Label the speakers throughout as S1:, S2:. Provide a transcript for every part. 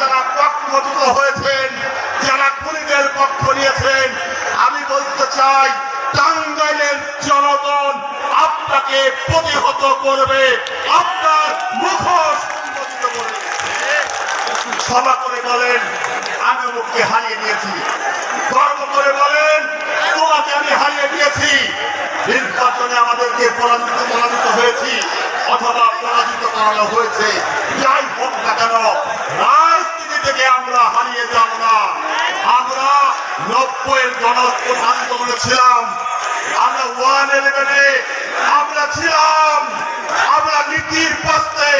S1: যারা পক্ষভুত হয়েছেন, যারা খুনিদের পক্ষ নিয়েছেন, আমি বলতে চাই, টাঙ্গাইলের জনগণ আপনাকে প্রতিহত করবে। আপনার মুখোশ ক্ষমা করে বলেন, আমি মুখকে হারিয়ে দিয়েছি। গর্ব করে বলেন, তোমাকে আমি হারিয়ে দিয়েছি। নির্বাচনে আমাদেরকে পরাজিত পরাজিত হয়েছি, অথবা পরাজিত করানো হয়েছে যাই হোক না কেন রাজনীতি থেকে আমরা হারিয়ে যাব না আমরা ছিলাম আমরা ওয়ান আমরা ছিলাম। আমরা নীতির পাশে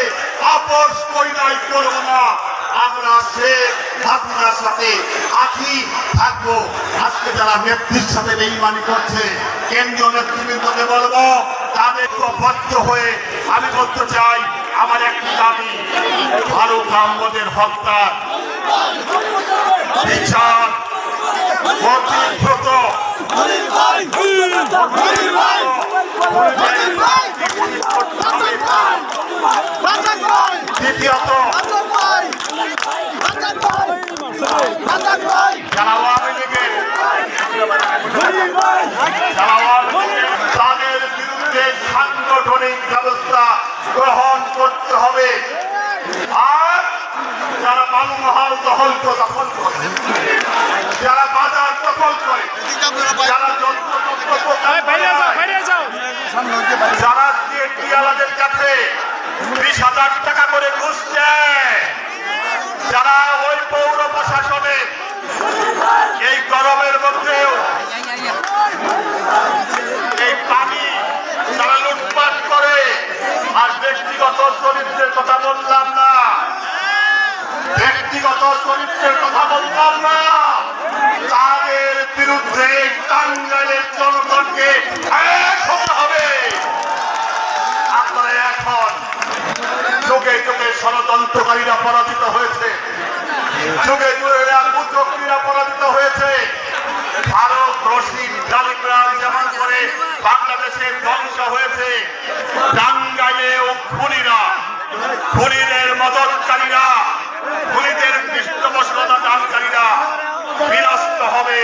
S1: সাথে থাকব। আজকে যারা নেত্রীর সাথে বেইমানি করছে, কেন্দ্রীয় নেতৃবৃন্দকে বলব, তাদের বাধ্য হয়ে আমি বলতে চাই, আমার একটি দাবি ফারুক আহমদের হত্যা। বিচার দ্বিতীয়ত যারা তাদের বিরুদ্ধে সাংগঠনিক ব্যবস্থা গ্রহণ করতে হবে আর যারা বালুমহাল দখল করে দখল করে যারা বাজার দখল করে যারা যন্ত্র
S2: বাইরে যাও বাইরে যাও
S1: যারা বিশ হাজার টাকা করে ঘুষ দেয়, যারা ওই পৌর প্রশাসনে এই গরমের মধ্যেও এই পানি করে, আর ব্যক্তিগত চরিত্রের কথা বললাম না। ব্যক্তিগত চরিত্রের কথা বললাম না। তাদের বিরুদ্ধে টাঙ্গাইলের জনগণকে ষড়যন্ত্রকারীরা পরাজিত হয়েছে। যুগে যুগে কুচক্রীরা পরাজিত হয়েছে। ভারত, রশিদ জালিমরা যেমন করে বাংলাদেশে ধ্বংস হয়েছে টাঙ্গাইলে ও খুনিরা, খুনিদের মদতকারীরা খুনিদের পৃষ্ঠপোষকতা দানকারীরা বিনষ্ট হবে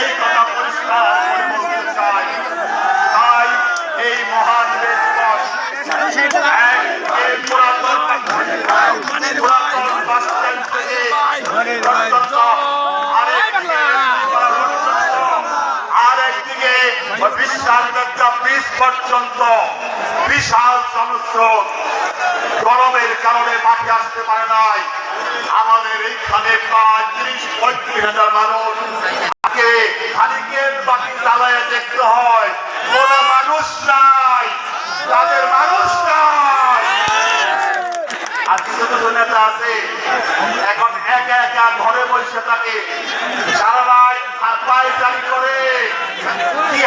S1: এই কথা পরিষ্কার করে বলতে চাই তাই এই মহান দেশবাস এক এই পুরাতন পুরাতন বাস স্ট্যান্ড থেকে পর্যন্ত আরেকদিকে আরেকদিকে হাজার মানুষ। হারিকেন তাদের মানুষ নাই। আর কিছু নেতা আছে, এখন একা ঘরে বসে থাকে, সারা রাত করে। কি